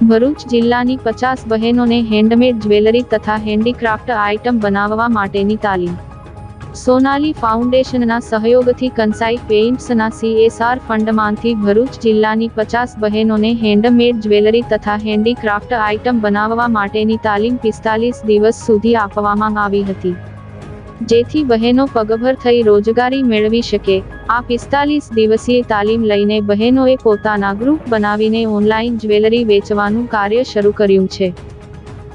ભરૂચ જિલ્લાની પચાસ બહેનોને હેન્ડમેડ જ્વેલરી તથા હેન્ડીક્રાફ્ટ આઇટમ બનાવવા માટેની તાલીમ. સોનાલી ફાઉન્ડેશનના સહયોગથી કંસાઈ પેઇન્ટ્સના સીએસઆર ફંડમાંથી ભરૂચ જિલ્લાની પચાસ બહેનોને હેન્ડમેડ જ્વેલરી તથા હેન્ડીક્રાફ્ટ આઇટમ બનાવવા માટેની તાલીમ પિસ્તાલીસ દિવસ સુધી આપવામાં આવી હતી. જેથી બહેનો પગભર થઈ રોજગારી મેળવી શકે. આ પિસ્તાલીસ દિવસીય તાલીમ લઈને બહેનોએ પોતાના ગ્રુપ બનાવીને ઓનલાઈન જ્વેલરી વેચવાનું કાર્ય શરૂ કર્યું છે.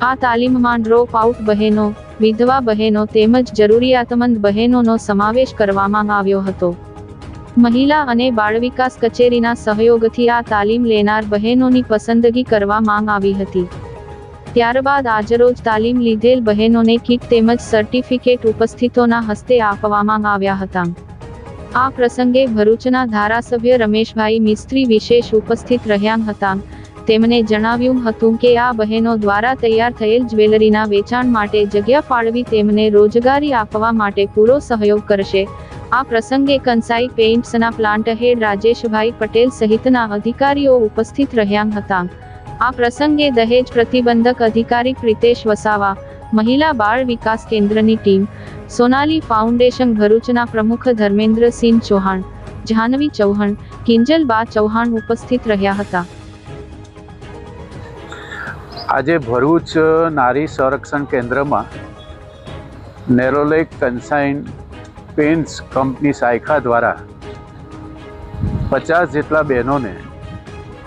આ તાલીમમાં ડ્રોપ આઉટ બહેનો, વિધવા બહેનો તેમજ જરૂરિયાતમંદ બહેનોનો સમાવેશ કરવામાં આવ્યો હતો. મહિલા અને બાળ વિકાસ કચેરીના સહયોગથી આ તાલીમ લેનાર બહેનોની પસંદગી કરવામાં આવી હતી. ત્યારબાદ આજરોજ તાલીમ લીધેલ બહેનોને કીટ તેમજ સર્ટિફિકેટ ઉપસ્થિતોના હસ્તે આપવામાં આવ્યા હતા. આ પ્રસંગે ભરૂચના ધારાસભ્ય રમેશભાઈ મિસ્ત્રી વિશેષ ઉપસ્થિત રહ્યા હતા. તેમણે જણાવ્યું હતું કે આ બહેનો દ્વારા તૈયાર થયેલ જ્વેલરીના વેચાણ માટે જગ્યા ફાળવી તેમને રોજગારી આપવા માટે પૂરો સહયોગ કરશે. આ પ્રસંગે કંસાઈ પેઇન્ટ્સના પ્લાન્ટ હેડ રાજેશભાઈ પટેલ સહિતના અધિકારીઓ ઉપસ્થિત રહ્યા હતા. આ પ્રસંગે દહેજ પ્રતિબંધક અધિકારી પ્રિતેશ વસાવા, મહિલા બાળ વિકાસ કેન્દ્રની ટીમ, સોનાલી ફાઉન્ડેશન ભરૂચના પ્રમુખ ધર્મેન્દ્રસિંહ ચૌહાણ જાહ્નવી ચૌહાણ, કિંજલબા ચૌહાણ ઉપસ્થિત રહ્યા હતા. આજે ભરૂચ નારી સંરક્ષણ કેન્દ્રમાં Nerolac Kansai paints company Saykha દ્વારા પચાસ જેટલા બહેનોને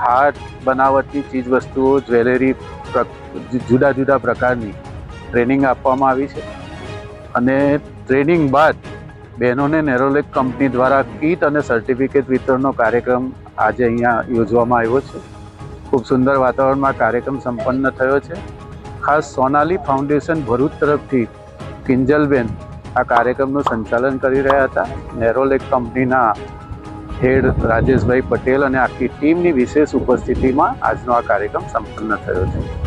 હાથ બનાવટની ચીજવસ્તુઓ, જ્વેલરી જુદા જુદા પ્રકારની ટ્રેનિંગ આપવામાં આવી છે. અને ટ્રેનિંગ બાદ બહેનોને નેરોલેક કંપની દ્વારા કીટ અને સર્ટિફિકેટ વિતરણનો કાર્યક્રમ આજે અહીંયા યોજવામાં આવ્યો છે. ખૂબ સુંદર વાતાવરણમાં કાર્યક્રમ સંપન્ન થયો છે. ખાસ સોનાલી ફાઉન્ડેશન ભરૂચ તરફથી કિંજલબેન આ કાર્યક્રમનું સંચાલન કરી રહ્યા હતા. નેરોલેક કંપનીના હેડ રાજેશભાઈ પટેલ અને આખી ટીમની વિશેષ ઉપસ્થિતિમાં આજનો આ કાર્યક્રમ સંપન્ન થયો છે.